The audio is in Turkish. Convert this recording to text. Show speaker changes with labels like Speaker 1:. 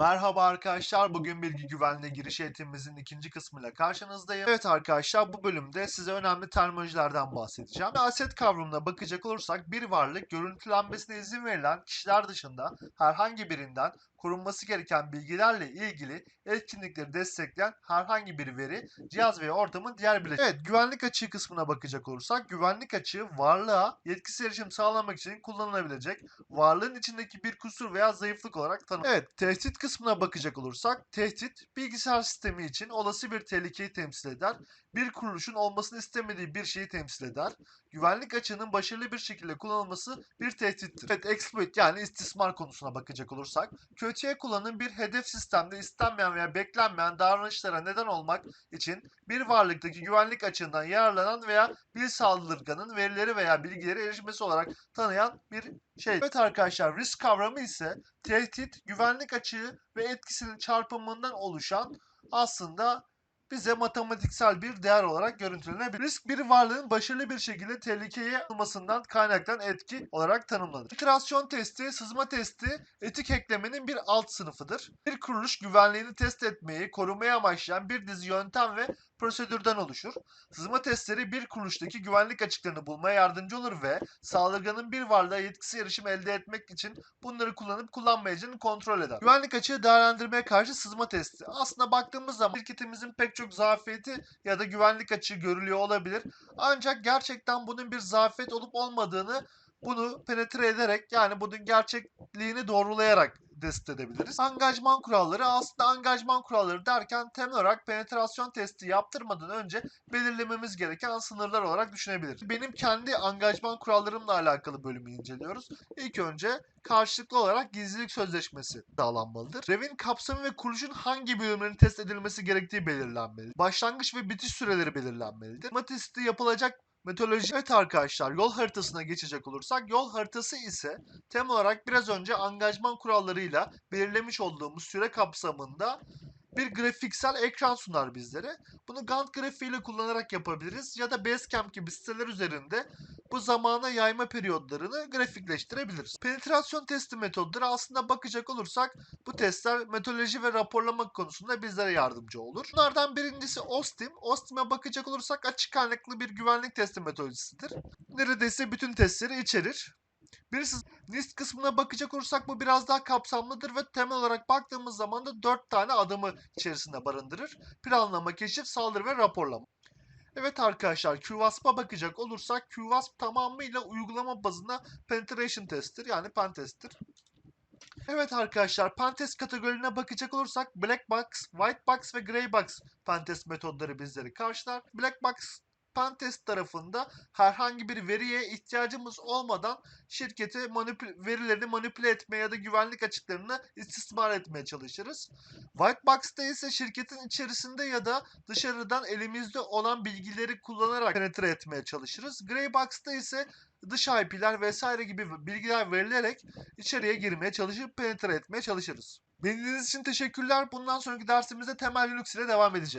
Speaker 1: Merhaba arkadaşlar. Bugün bilgi güvenliği giriş eğitimimizin ikinci kısmıyla karşınızdayım. Evet arkadaşlar bu bölümde size önemli terminolojilerden bahsedeceğim. Aset kavramına bakacak olursak bir varlık görüntülenmesine izin verilen kişiler dışında herhangi birinden korunması gereken bilgilerle ilgili etkinlikleri destekleyen herhangi bir veri, cihaz veya ortamın diğer bileşeni. Evet, güvenlik açığı kısmına bakacak olursak, güvenlik açığı varlığa yetkisiz erişim sağlamak için kullanılabilecek varlığın içindeki bir kusur veya zayıflık olarak tanımlanır. Evet, tehdit kısmına bakacak olursak, tehdit bilgisayar sistemi için olası bir tehlikeyi temsil eder, bir kuruluşun olmasını istemediği bir şeyi temsil eder. Güvenlik açığının başarılı bir şekilde kullanılması bir tehdittir. Evet, exploit yani istismar konusuna bakacak olursak, kötüye kullanım bir hedef sistemde istenmeyen veya beklenmeyen davranışlara neden olmak için bir varlıktaki güvenlik açığından yararlanan veya bir saldırganın verileri veya bilgileri erişmesi olarak tanıyan bir şey. Evet arkadaşlar risk kavramı ise tehdit, güvenlik açığı ve etkisinin çarpımından oluşan aslında bize matematiksel bir değer olarak görüntülenebilir. Risk bir varlığın başarılı bir şekilde tehlikeye almasından kaynaklanan etki olarak tanımlanır. İterasyon testi, sızma testi etik eklemenin bir alt sınıfıdır. Bir kuruluş güvenliğini test etmeyi, korumaya amaçlayan bir dizi yöntem ve prosedürden oluşur. Sızma testleri bir kuruluştaki güvenlik açıklarını bulmaya yardımcı olur ve saldırganın bir varlığa yetkisi erişim elde etmek için bunları kullanıp kullanmayacağını kontrol eder. Güvenlik açığı değerlendirmeye karşı sızma testi. Aslında baktığımız zaman şirketimizin pek çok zafiyeti ya da güvenlik açığı görülüyor olabilir. Ancak gerçekten bunun bir zafiyet olup olmadığını bunu penetre ederek yani bunun gerçekliğini doğrulayarak test edebiliriz. Angajman kuralları aslında angajman kuralları derken temel olarak penetrasyon testi yaptırmadan önce belirlememiz gereken sınırlar olarak düşünebiliriz. Benim kendi angajman kurallarımla alakalı bölümü inceliyoruz. İlk önce karşılıklı olarak gizlilik sözleşmesi sağlanmalıdır. Rev'in kapsamı ve kuruluşun hangi bölümlerin test edilmesi gerektiği belirlenmelidir. Başlangıç ve bitiş süreleri belirlenmelidir. Matesti yapılacak Metodoloji evet arkadaşlar yol haritasına geçecek olursak yol haritası ise tem olarak biraz önce angajman kurallarıyla belirlemiş olduğumuz süre kapsamında bir grafiksel ekran sunar bizlere. Bunu Gantt grafiğiyle kullanarak yapabiliriz ya da Basecamp gibi siteler üzerinde bu zamana yayma periyodlarını grafikleştirebiliriz. Penetrasyon testi metodları aslında bakacak olursak bu testler metodoloji ve raporlama konusunda bizlere yardımcı olur. Bunlardan birincisi OSTIM. OSTIM'e bakacak olursak açık kaynaklı bir güvenlik testi metodolojisidir. Neredeyse bütün testleri içerir. Birisi NIST kısmına bakacak olursak bu biraz daha kapsamlıdır ve temel olarak baktığımız zaman da 4 tane adımı içerisinde barındırır. Planlama, keşif, saldırı ve raporlama. Evet arkadaşlar QWASP'a bakacak olursak QWASP tamamıyla uygulama bazında penetration test'tir yani pen test'tir. Evet arkadaşlar pentest kategorilerine bakacak olursak black box, white box ve grey box pentest metodları bizleri karşılar. Black box pentest tarafında herhangi bir veriye ihtiyacımız olmadan şirketi manipül verilerini manipüle etmeye ya da güvenlik açıklarını istismar etmeye çalışırız. White Box'ta ise şirketin içerisinde ya da dışarıdan elimizde olan bilgileri kullanarak penetre etmeye çalışırız. Grey Box'ta ise dış IP'ler vesaire gibi bilgiler verilerek içeriye girmeye çalışıp penetre etmeye çalışırız. Dinlediğiniz için teşekkürler. Bundan sonraki dersimizde temel Linux ile devam edeceğiz.